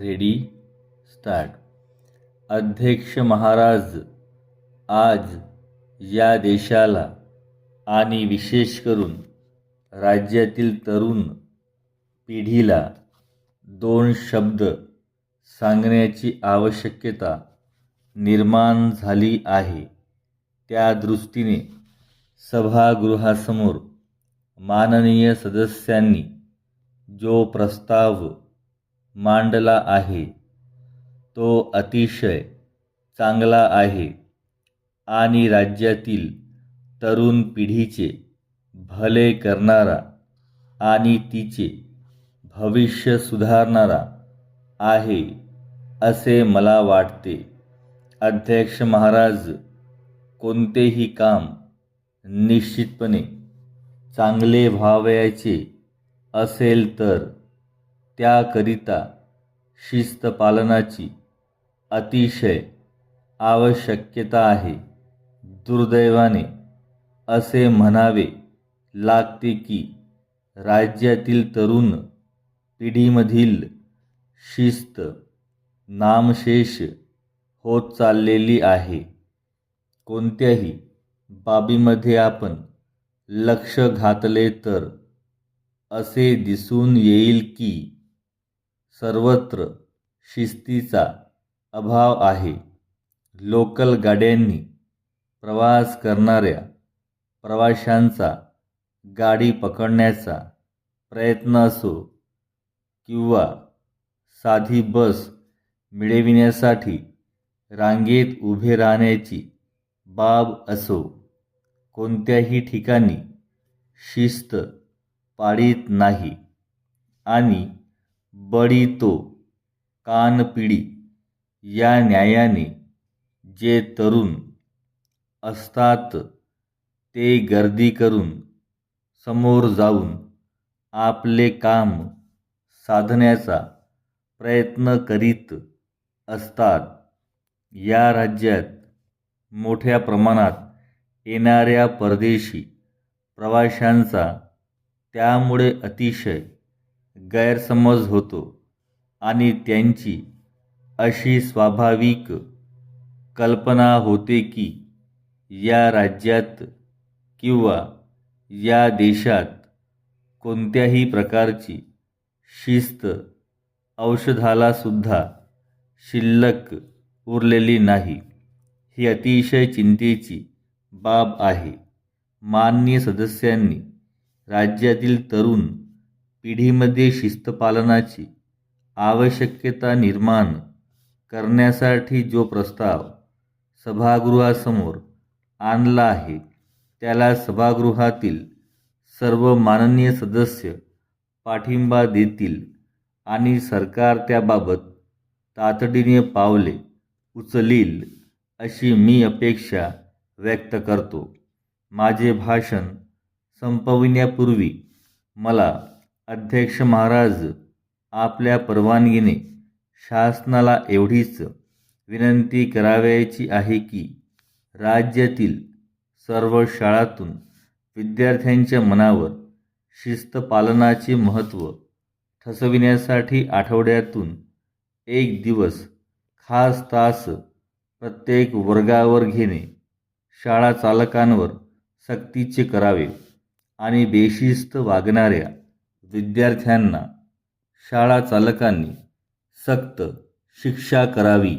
Ready start. अध्यक्ष महाराज आज या देशाला आणि विशेष करून राज्यातील तरुण पिढीला दोन शब्द सांगण्याची आवश्यकता निर्माण झाली आहे. त्या दृष्टीने सभागृहासमोर माननीय सदस्यांनी जो प्रस्ताव मांडला आहे. तो अतिशय चांगला आहे आणि राज्यातील तरुण पिढीचे भले करणारा आणि तिचे भविष्य सुधारणारा आहे असे मला वाटते. अध्यक्ष महाराज कोणतेही काम निश्चितपणे चांगले व्हावयाचे असेल तर त्याकरिता शिस्त पालनाची अतिशय आवश्यकता आहे. दुर्दैवाने असे म्हणावे लागते की राज्यातील तरुण पिढीमधील शिस्त नामशेष होत चाललेली आहे. कोणत्याही बाबीमध्ये आपण लक्ष घातले तर असे दिसून येईल की सर्वत्र शिस्तीचा अभाव आहे. लोकल गाड्यांनी प्रवास करणाऱ्या प्रवाशांचा गाडी पकडण्याचा प्रयत्न असो किंवा साधी बस मिळविण्यासाठी रांगेत उभे राहण्याची बाब असो कोणत्याही ठिकाणी शिस्त पाळीत नाही. आणि बडितो कानपिडी या न्यायाने जे तरुण असतात ते गर्दी करून समोर जाऊन आपले काम साधण्याचा प्रयत्न करीत असतात. या राज्यात मोठ्या प्रमाणात येणाऱ्या परदेशी प्रवाशांचा त्यामुळे अतिशय गैरसमज होतो आणि त्यांची अशी स्वाभाविक कल्पना होते की या राज्यात किंवा या देशात कोणत्याही प्रकारची शिस्त औषधालासुद्धा शिल्लक उरलेली नाही. ही अतिशय चिंतेची बाब आहे. माननीय सदस्यांनी राज्यातील तरुण पिढीमध्ये शिस्तपालनाची आवश्यकता निर्माण करण्यासाठी जो प्रस्ताव सभागृहासमोर आणला आहे त्याला सभागृहातील सर्व माननीय सदस्य पाठिंबा देतील आणि सरकार त्याबाबत तातडीने पावले उचलील अशी मी अपेक्षा व्यक्त करतो. माझे भाषण संपविण्यापूर्वी मला अध्यक्ष महाराज आपल्या परवानगीने शासनाला एवढीच विनंती करावयाची आहे की राज्यातील सर्व शाळातून विद्यार्थ्यांच्या मनावर शिस्त पालनाचे महत्त्व ठसविण्यासाठी आठवड्यातून एक दिवस खास तास प्रत्येक वर्गावर घेणे शाळा चालकांवर सक्तीचे करावे आणि बेशिस्त वागणाऱ्या विद्यार्थ्यांना शाळा चालकांनी सक्त शिक्षा करावी.